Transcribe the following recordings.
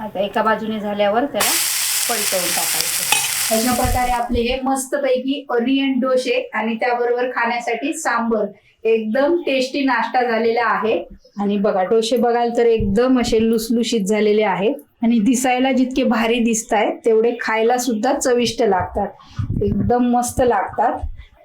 आता एका बाजूने झाल्यावर त्याला पलटवून टाकायचं. अशा प्रकारे आपले हे मस्तपैकी ओरियन डोसे आणि त्याबरोबर खाण्यासाठी सांबर एकदम टेस्टी नाश्ता झालेला आहे. आणि बघा डोसे बघाल तर एकदम असे लुसलुशीत झालेले आहेत. आणि दिसायला जितके भारी दिसत आहेत तेवढे खायला सुद्धा चविष्ट लागतात. एकदम मस्त लागतात.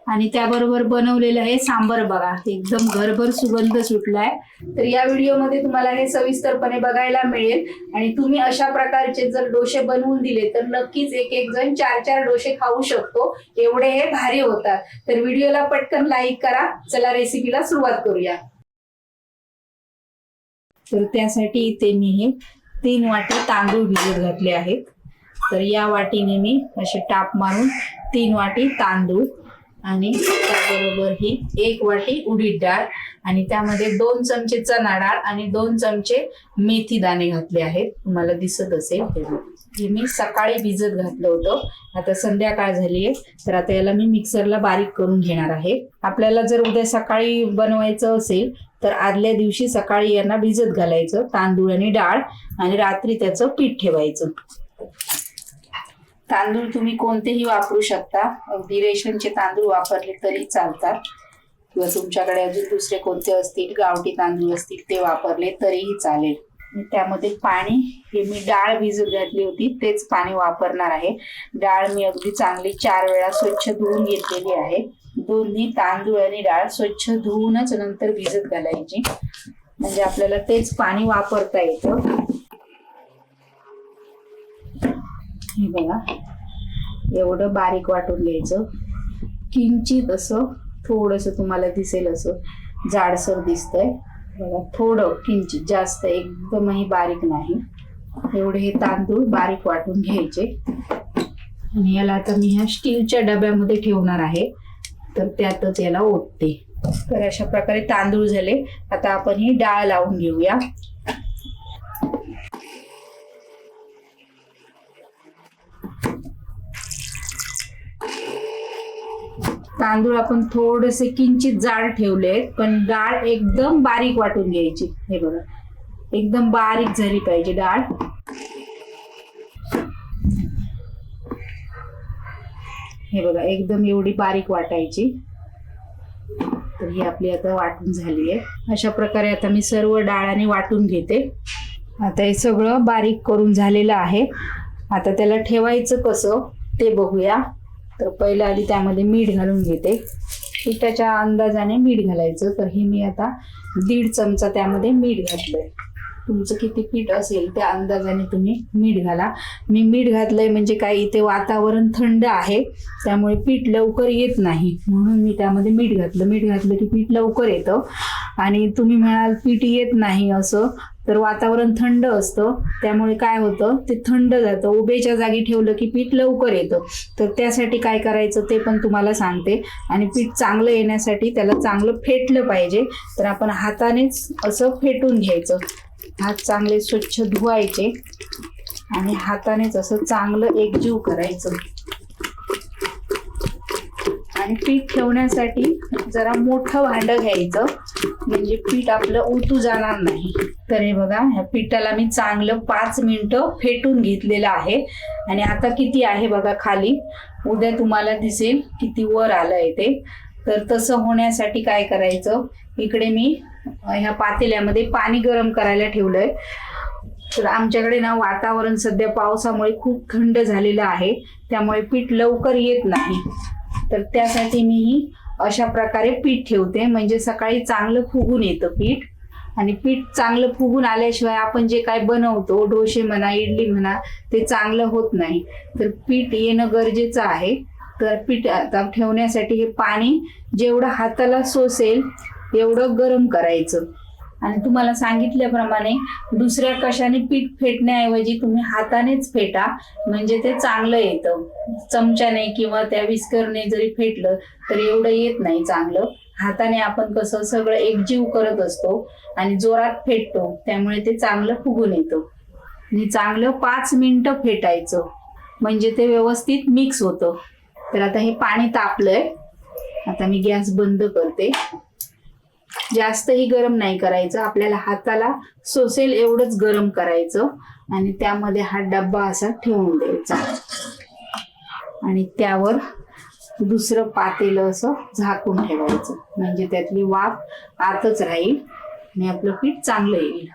आणि त्याबरोबर बनवलेलं हे सांबर बघा. एकदम घरभर सुगंध सुटलाय. तर या व्हिडिओमध्ये तुम्हाला हे सविस्तरपणे बघायला मिळेल. आणि तुम्ही अशा प्रकारचे जर डोसे बनवून दिले तर नक्कीच एक एक जण चार चार डोसे खाऊ शकतो. एवढे हे भारी होतात. तर व्हिडिओला पटकन लाईक करा. चला रेसिपीला सुरुवात करूया. तर त्यासाठी इथे मी हे तीन वाटी तांदूळ भिजत घातले आहेत. तर या वाटीने मी असे टाप मारून तीन वाटी तांदूळ आणि त्याबरोबर ही एक वाटी उडीद डाळ आणि त्यामध्ये दोन चमचे चणा डाळ आणि दोन चमचे मेथी दाणे घातले आहेत. तुम्हाला दिसत असेल हे मी सकाळी भिजत घातलं होतं. आता संध्याकाळ झाली आहे तर आता याला मी मिक्सरला बारीक करून घेणार आहे. आपल्याला जर उद्या सकाळी बनवायचं असेल तर आदल्या दिवशी सकाळी यांना भिजत घालायचं तांदूळ आणि डाळ आणि रात्री त्याचं पीठ ठेवायचं. तांदूळ तुम्ही कोणतेही वापरू शकता. अगदी रेशनचे तांदूळ वापरले तरी चालतात. किंवा तुमच्याकडे अजून दुसरे कोणते असतील गावठी तांदूळ असतील ते वापरले तरीही चालेल. त्यामध्ये पाणी हे मी डाळ भिजत घातली होती तेच पाणी वापरणार आहे. डाळ मी अगदी चांगली चार वेळा स्वच्छ धुवून घेतलेली आहे. दोन्ही तांदूळ आणि डाळ स्वच्छ धुवूनच नंतर भिजत घालायची. म्हणजे आपल्याला तेच पाणी वापरता येतं. हे बघा. एवढं बारीक वाटून घ्यायचं. किंचित असं थोडस तुम्हाला दिसेल असं जाडसर दिसतंय. बघा थोडं किंचित जास्त एकदमही बारीक नाही. एवढे हे तांदूळ बारीक वाटून घ्यायचे. आणि याला आता मी ह्या स्टीलच्या डब्यामध्ये ठेवणार आहे. तर त्यातच याला ओतते. तर अशा प्रकारे तांदूळ झाले. आता आपण ही डाळ लावून घेऊया. तांदूळ आपण थोडेसे किंचित जाड ठेवले पण डाळ एकदम बारीक वाटून घ्यायची. हे बघा. एकदम बारीक झाली पाहिजे डाळ. हे बघा एकदम एवढी बारीक वाटायची. तर ही आपली आता वाटून झाली आहे. अशा प्रकारे आता मी सर्व डाळाने वाटून घेते. आता हे सगळं बारीक करून झालेलं आहे. आता त्याला ठेवायचं कसं ते बघूया. तर पहिलं आधी त्यामध्ये मीठ घालून घेते. पिठाच्या अंदाजाने मीठ घालायचं. तर हे मी आता दीड चमचा त्यामध्ये मीठ घातलंय. तुमचं किती पीठ असेल त्या अंदाजाने तुम्ही मीठ घाला. मी मीठ घातलंय म्हणजे काय इथे वातावरण थंड आहे त्यामुळे पीठ लवकर येत नाही. म्हणून मी त्यामध्ये मीठ घातलं. मीठ घातलं की पीठ लवकर येतं. आणि तुम्ही म्हणाल पीठ येत नाही असं तर वातावरण थंड असतं. त्यामुळे काय होतं? ते थंड जातं. उभेच्या जागी ठेवलं की पीठ लवकर येतं. तर त्यासाठी काय करायचं ते पण तुम्हाला सांगते. आणि पीठ चांगलं येण्यासाठी त्याला चांगलं फेटलं पाहिजे. तर आपण हातानेच असं फेटून घ्यायचं. हात चांगले स्वच्छ धुवायचे. आणि हातानेच असं चांगलं एकजीव करायचं. आणि पीठ ठेवण्यासाठी जरा मोठं भांडं घ्यायचं. म्हणजे पीठ आपलं ओतू जाणार नाही. तर हे बघा ह्या पिठाला मी चांगलं पाच मिनटं फेटून घेतलेलं आहे. आणि आता किती आहे बघा खाली. उद्या तुम्हाला दिसेल किती वर आलंय ते. तर तसं होण्यासाठी काय करायचं? इकडे मी ह्या पातेल्यामध्ये पाणी गरम करायला ठेवलंय. तर आमच्याकडे ना वातावरण सध्या पावसामुळे खूप थंड झालेलं आहे. त्यामुळे पीठ लवकर येत नाही. तर त्यासाठी मी ही अशा प्रकारे पीठ ठेवते. म्हणजे सकाळी चांगलं फुगून येतं पीठ. आणि पीठ चांगलं फुगून आल्याशिवाय आपण जे काय बनवतो डोसे म्हणा इडली म्हणा ते चांगलं होत नाही. तर पीठ येणं गरजेचं आहे. तर पीठ आता ठेवण्यासाठी हे पाणी जेवढं हाताला सोसेल एवढं गरम करायचं. आणि तुम्हाला सांगितल्याप्रमाणे दुसऱ्या कशाने पीठ फेटण्याऐवजी तुम्ही हातानेच फेटा. म्हणजे ते चांगलं येतं. चमच्याने किंवा त्या विस्करने जरी फेटलं तर एवढं येत नाही चांगलं. हाताने आपण कसं सगळं एकजीव करत असतो आणि जोरात फेटतो त्यामुळे ते चांगलं फुगून येतं. आणि चांगलं पाच मिनिटं फेटायचं. म्हणजे ते व्यवस्थित मिक्स होतं. तर आता हे पाणी तापलंय. आता मी गॅस बंद करते. जास्तही गरम नाही करायचं. आपल्याला हाताला सोसेल एवढंच गरम करायचं आणि त्यामध्ये हा डब्बा असा ठेवून द्यायचा. आणि त्यावर दुसरं पातेलं असं झाकून ठेवायचं. म्हणजे त्यातली वाफ आतच राहील आणि आपलं पीठ चांगलं येईल.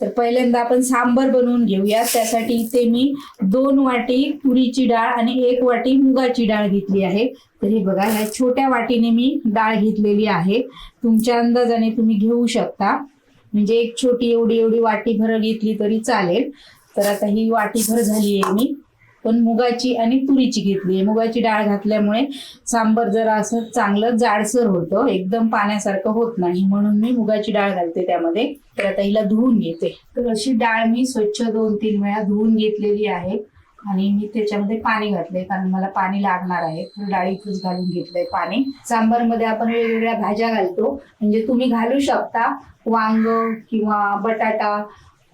तर पहिल्यांदा आपण सांबर बनवून घेऊया. त्यासाठी इथे मी दोन वाटी तुरीची डाळ आणि एक वाटी मुगाची डाळ घेतली आहे. तर हे बघा ह्या छोट्या वाटीने मी डाळ घेतलेली आहे. तुमच्या अंदाजाने तुम्ही घेऊ शकता. म्हणजे एक छोटी एवढी एवढी वाटी भर घेतली तरी चालेल. तर आता ही वाटी भर झाली आहे मी. पण मुगाची आणि तुरीची घेतली. मुगाची डाळ घातल्यामुळे सांबर जरा असं चांगलं जाडसर होतं. एकदम पाण्यासारखं होत नाही. म्हणून मी मुगाची डाळ घालते त्यामध्ये. तर आता हिला धुवून घेते. तर अशी डाळ मी स्वच्छ दोन तीन वेळा धुवून घेतलेली आहे. आणि मी त्याच्यामध्ये पाणी घातले कारण मला पाणी लागणार आहे. तर डाळीतच घालून घेतलंय पाणी. सांबारमध्ये आपण वेगवेगळ्या भाज्या घालतो. म्हणजे तुम्ही घालू शकता. वांग किंवा बटाटा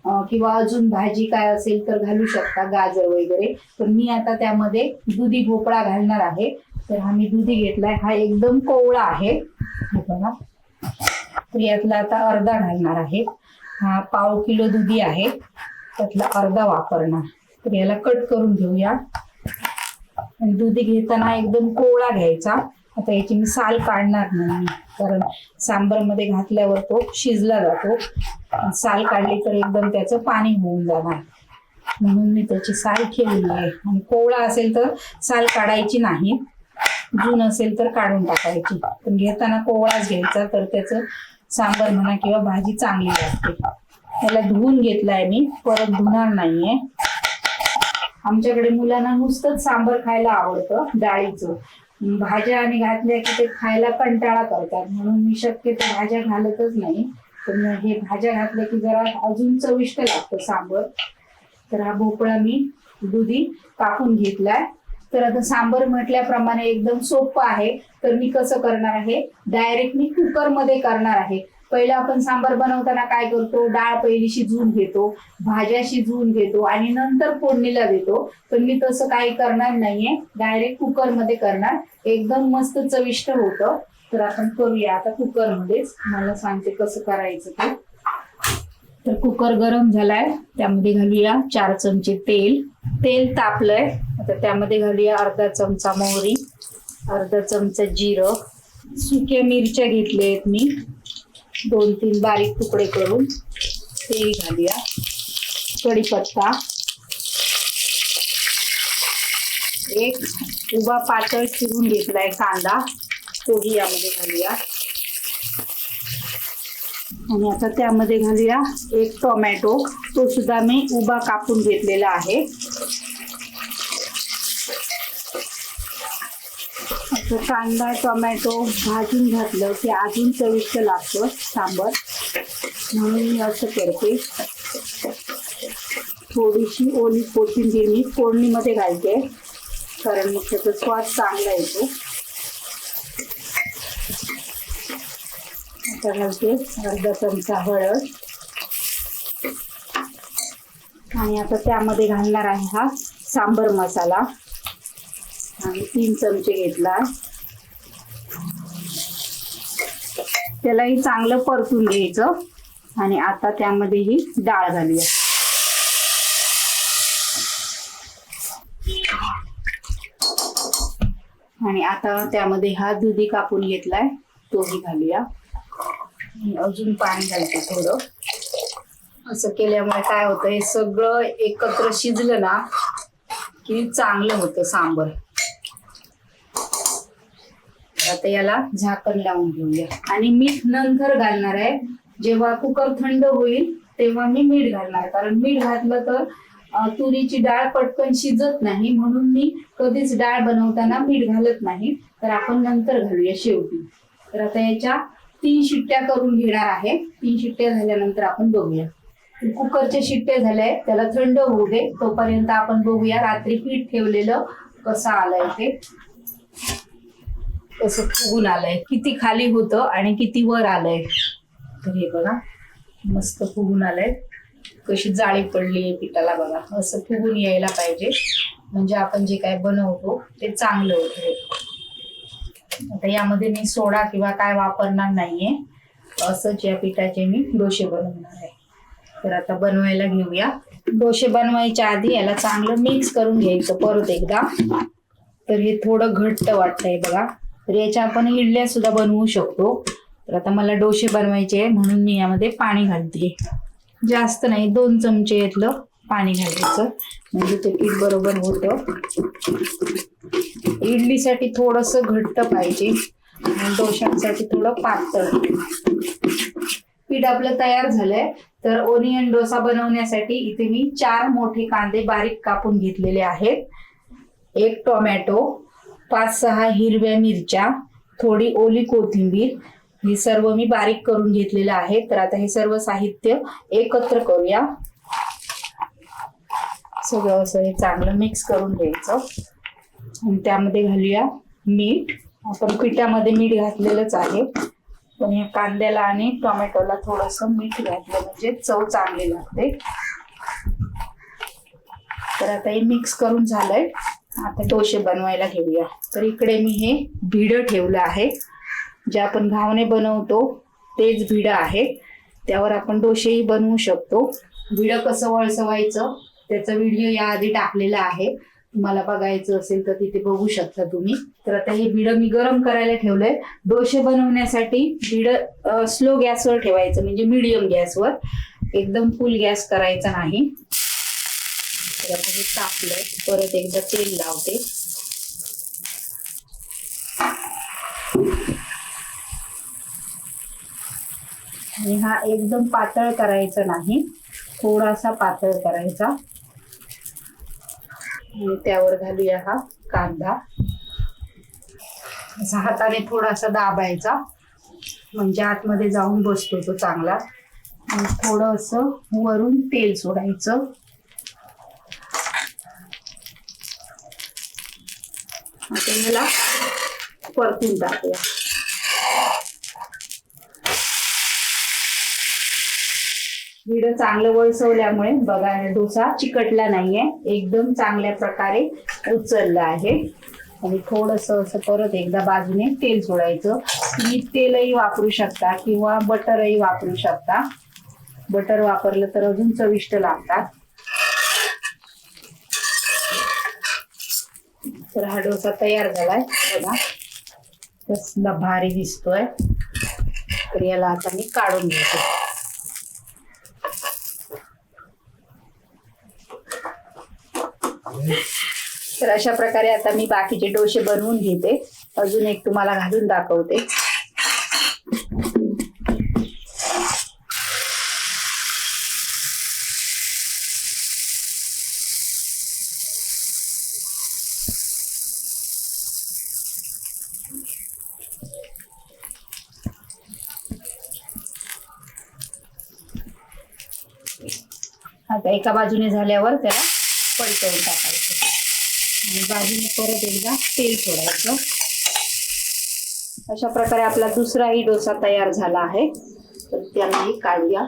किंवा अजून भाजी काय असेल तर घालू शकता गाजर वगैरे. तर मी आता त्यामध्ये दुधी भोपळा घालणार आहे. तर हा मी दुधी घेतलाय. हा एकदम कोवळा आहे. हे बघा. तर यातला आता अर्धा घालणार आहे. हा पाव किलो दुधी आहे. त्यातला अर्धा वापरणार. तर याला कट करून घेऊया. आणि दुधी घेताना एकदम कोवळा घ्यायचा. आता याची मी साल काढणार नाही कारण सांबरमध्ये घातल्यावर तो शिजला जातो. साल काढली तर एकदम त्याचं पाणी होऊन जाणार. म्हणून मी त्याची साल ठेवली आहे. आणि कोवळा असेल तर साल काढायची नाही. जून असेल तर काढून टाकायची. पण घेताना कोवळाच घ्यायचा तर त्याचं सांबर म्हणा किंवा भाजी चांगली लागते. त्याला धुवून घेतलाय मी परत धुणार नाहीये. आमच्याकडे मुलांना नुसतंच सांबर खायला आवडतं डाळीचं. भाज्या आणि घातल्या की ते खायला कंटाळा करतात. म्हणून मी शक्यतो भाज्या घालतच नाही. पण हे भाज्या घातल्या की जरा अजून चविष्ट लागतं सांबर. तर हा भोपळा मी दुधी कापून घेतलाय. तर आता सांबर म्हटल्याप्रमाणे एकदम सोपं आहे. तर मी कसं करणार आहे? डायरेक्ट मी कुकरमध्ये करणार आहे. पहिलं आपण सांबार बनवताना काय करतो? डाळ पहिली शिजवून घेतो भाज्या शिजवून घेतो आणि नंतर फोडणीला देतो. पण मी तसं काही करणार नाहीये. डायरेक्ट कुकरमध्ये करणार. एकदम मस्त चविष्ट होतं. तर आपण करूया. आता कुकरमध्येच मला सांगते कसं करायचं ते. तर कुकर गरम झालाय. त्यामध्ये घालूया चार चमचे तेल. तेल तापलंय. आता त्यामध्ये घालूया अर्धा चमचा मोहरी अर्धा चमचा जिरं. सुक्या मिरच्या घेतल्या आहेत मी. दोन तीन बारीक तुकडे करून तेल घालूया. कढीपत्ता. एक उभा पातळ चिरून घेतलाय कांदा. तोही यामध्ये घालूया. आणि आता त्यामध्ये घालूया एक टोमॅटो. तो सुद्धा मी उभा कापून घेतलेला आहे. तर कांदा टोमॅटो भाजून घातलं की अजून चविष्ट लागतं सांबर. म्हणून मी असं करते. थोडीशी ओली कोथिंबीर मी फोडणीमध्ये घालते कारण मग त्याचा स्वाद चांगला येतो. आता घालते अर्धा चमचा हळद. आणि आता त्यामध्ये घालणार आहे हा सांबर मसाला. आणि तीन चमचे घेतला त्यालाही चांगलं परतून घ्यायचं. आणि आता त्यामध्ये ही डाळ घालूया. आणि आता त्यामध्ये हा दुधी कापून घेतलाय तोही घालूया. अजून पाणी घालते थोडं. असं केल्यामुळे काय होतं हे सगळं एकत्र शिजलं ना की चांगलं होतं सांबर. आता याला झाकण लावून घेऊया. आणि मीठ नंतर घालणार आहे. जेव्हा कुकर थंड होईल तेव्हा मी मीठ घालणार. कारण मीठ घातलं तर तुरीची डाळ पटकन शिजत नाही. म्हणून मी कधीच डाळ बनवताना मीठ घालत नाही. तर आपण नंतर घालूया शेवटी. तर आता याच्या तीन शिट्ट्या करून घेणार आहे. तीन शिट्ट्या झाल्यानंतर आपण बघूया. कुकरचे शिट्टे झाले त्याला थंड होऊ दे. तोपर्यंत आपण बघूया रात्री पीठ ठेवलेलं कसं आलंय ते. कसं फुगून आलंय. किती खाली होतं आणि किती वर आलंय. तर हे बघा मस्त फुगून आलंय. कशी जाळी पडली पिठाला बघा. असं फुगून यायला पाहिजे. म्हणजे आपण जे काय बनवतो ते चांगलं होतं. आता यामध्ये मी सोडा किंवा काय वापरणार नाहीये. असंच या पिठाचे मी डोसे बनवणार आहे. तर आता बनवायला घेऊया. डोसे बनवायच्या आधी याला चांगलं मिक्स करून घ्यायचं परत एकदा. तर हे थोडं घट्ट वाटतंय बघा. तर याच्या आपण इडल्या सुद्धा बनवू शकतो. तर आता मला डोसे बनवायचे म्हणून मी यामध्ये पाणी घालते. जास्त नाही दोन चमचे यातलं पाणी घालायचं. म्हणजे ते पीठ बरोबर होतं. इडलीसाठी थोडस घट्ट पाहिजे आणि डोशांसाठी थोडं पातळ. पीठ आपलं तयार झालंय. तर ओनियन डोसा बनवण्यासाठी इथे मी चार मोठे कांदे बारीक कापून घेतलेले आहेत. एक टोमॅटो पाच सहा हिरव्या मिरच्या थोडी ओली कोथिंबीर हे सर्व मी बारीक करून घेतलेलं आहे. तर आता हे सर्व साहित्य एकत्र करूया. सगळं असं हे चांगलं मिक्स करून घ्यायचं. आणि त्यामध्ये घालूया मीठ. आपण पिठामध्ये मीठ घातलेलंच आहे. पण या कांद्याला आणि टोमॅटोला थोडस मीठ घातलं म्हणजे चव चांगली लागते. तर आता हे मिक्स करून झालंय. आता डोसे बनवायला घेऊया. तर इकडे मी हे भिडं ठेवलं आहे. जे आपण घावणे बनवतो तेच भिडं आहे. त्यावर आपण डोसेही बनवू शकतो. भिडं कसं वळसवायचं त्याचा व्हिडिओ याआधी टाकलेला आहे. तुम्हाला बघायचं असेल तर तिथे बघू शकता तुम्ही. तर आता हे भिडं मी गरम करायला ठेवलंय. डोसे बनवण्यासाठी भिडं स्लो गॅसवर ठेवायचं म्हणजे मीडियम गॅसवर. एकदम फुल गॅस करायचा नाही. तर हे तापलं परत एकदा तेल लावते. आणि हा एकदम पातळ करायचा नाही. थोडासा पातळ करायचा. आणि त्यावर घालूया हा कांदा. असा हाताने थोडासा दाबायचा. म्हणजे आतमध्ये जाऊन बसतो तो चांगला. आणि थोडं असं वरून तेल सोडायचं. आता याला परतून टाकूया. विडं चांगलं वळसवल्यामुळे बघा डोसा चिकटला नाहीये. एकदम चांगल्या प्रकारे उचलला आहे. आणि थोडस असं परत एकदा बाजूने तेल सोडायचं. तुम्ही तेलही वापरू शकता किंवा बटरही वापरू शकता. बटर वापरलं तर अजून चविष्ट लागतात. तर हा डोसा तयार झालाय. बघा. कसला भारी दिसतोय. तर याला आता मी काढून घेते. तर अशा प्रकारे आता मी बाकीचे डोसे बनवून घेते. अजून एक तुम्हाला घालून दाखवते. आता एका बाजूने झाल्यावर त्याला पलटवून टाकायचं. आणि बाजूने परत एकदा तेल सोडायचं. अशा प्रकारे आपला दुसराही डोसा तयार झाला आहे. तर त्यालाही काढूया.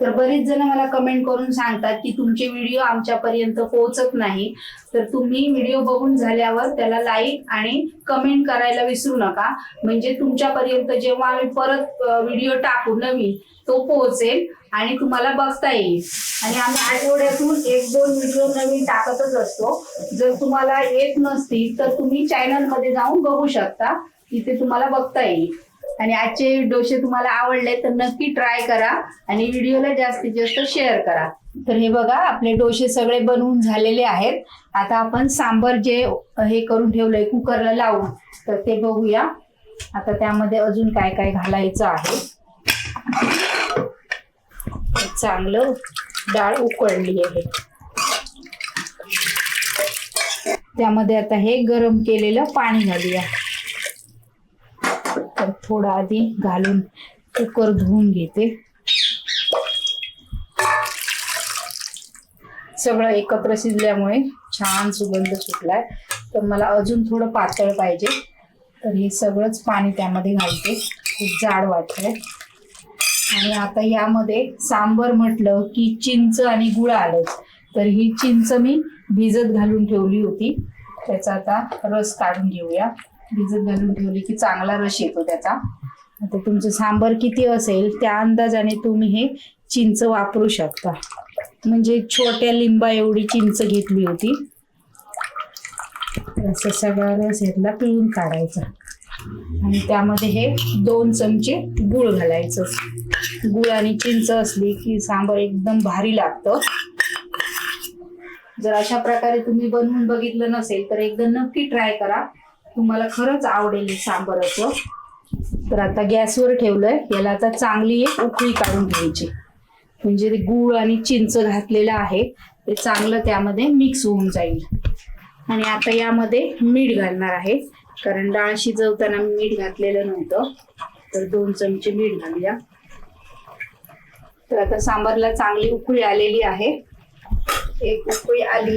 तर बरेच जण मला कमेंट करून सांगतात की तुमचे व्हिडिओ आमच्यापर्यंत पोहोचत नाही. तर तुम्ही व्हिडिओ बघून झाल्यावर त्याला लाईक आणि कमेंट करायला विसरू नका. म्हणजे तुमच्यापर्यंत जेव्हा आम्ही परत व्हिडिओ टाकू नवीन तो पोहोचेल आणि तुम्हाला बघता येईल. आणि आम्ही आठवड्यातून एक दोन व्हिडिओ नवीन टाकतच असतो. जर तुम्हाला येत नसतील तर तुम्ही चॅनलमध्ये जाऊन बघू शकता. तिथे तुम्हाला बघता येईल. आणि आजचे डोसे तुम्हाला आवडले तर नक्की ट्राय करा आणि व्हिडिओला जास्तीत जास्त शेअर करा. तर हे बघा आपले डोसे सगळे बनवून झालेले आहेत. आता आपण सांबर जे हे करून ठेवलंय कुकरला लावून तर ते बघूया. आता त्यामध्ये अजून काय काय घालायचं आहे. चांगलं डाळ उकळली आहे. त्यामध्ये आता हे गरम केलेलं पाणी घालूया. तर थोडं आधी घालून कुकर धुवून घेते. सगळं एकत्र शिजल्यामुळे छान सुगंध सुटलाय. तर मला अजून थोडं पातळ पाहिजे. तर हे सगळंच पाणी त्यामध्ये घालते. खूप जाड वाटतंय. आणि आता यामध्ये सांबर म्हटलं की चिंच आणि गुळ आलंच. तर ही चिंच मी भिजत घालून ठेवली होती. त्याचा आता रस काढून घेऊया. भिजत घालून ठेवली की चांगला रस येतो त्याचा. आता तुमचं सांबर किती असेल त्या अंदाजाने तुम्ही हे चिंच वापरू शकता. म्हणजे छोट्या लिंबा एवढी चिंच घेतली होती. असं सगळा रस यातला पिळून काढायचा. आणि त्यामध्ये हे दोन चमचे गुळ घालायचं. गुळ आणि चिंच असली की सांबर एकदम भारी लागतं. जर अशा प्रकारे तुम्ही बनवून बघितलं नसेल तर एकदा नक्की ट्राय करा. तुम्हाला खरंच आवडेल सांबाराचं असं. तर आता गॅसवर ठेवलंय. याला आता चांगली एक उकळी काढून घ्यायची. म्हणजे ते गूळ आणि चिंच घातलेलं आहे. ते चांगलं त्यामध्ये मिक्स होऊन जाईल. आणि आता यामध्ये मीठ घालणार आहे. कारण डाळ शिजवताना मीठ घातलेलं नव्हतं. तर दोन चमचे मीठ घालूया. तर आता सांबारला चांगली उकळी आलेली आहे. एक उकळी आली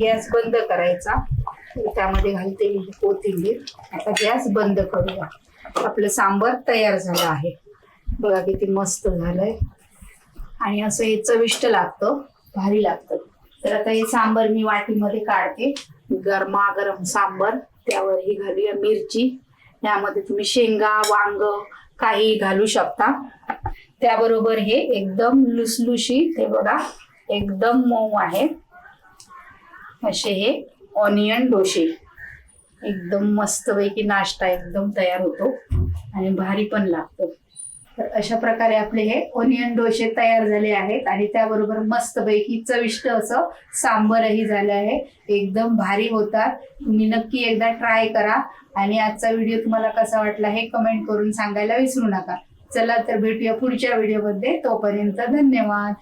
गॅस बंद करायचा. त्यामध्ये घालते मी ही कोथिंबीर. आता गॅस बंद करूया. आपलं सांबर तयार झालं आहे. बघा किती मस्त झालंय. आणि असं हे चविष्ट लागतं भारी लागतं. तर आता हे सांबर मी वाटीमध्ये काढते. गरमागरम सांबर त्यावर ही घालूया मिरची. यामध्ये तुम्ही शेंगा वांग काही घालू शकता. त्याबरोबर हे एकदम लुसलुशी ते बघा एकदम मऊ आहे. असे हे ऑनियन डोसे एकदम मस्तपैकी नाश्ता एकदम तयार होतो आणि भारी पण लागतो. तर अशा प्रकारे आपले हे ओनियन डोसे तयार झाले आहेत आणि त्याबरोबर मस्तपैकी चविष्ट असं सांबरही झालं आहे. एकदम भारी होतात. तुम्ही नक्की एकदा ट्राय करा आणि आजचा व्हिडिओ तुम्हाला कसा वाटला हे कमेंट करून सांगायला विसरू नका. चला तर भेटूया पुढच्या व्हिडिओमध्ये. तोपर्यंत धन्यवाद.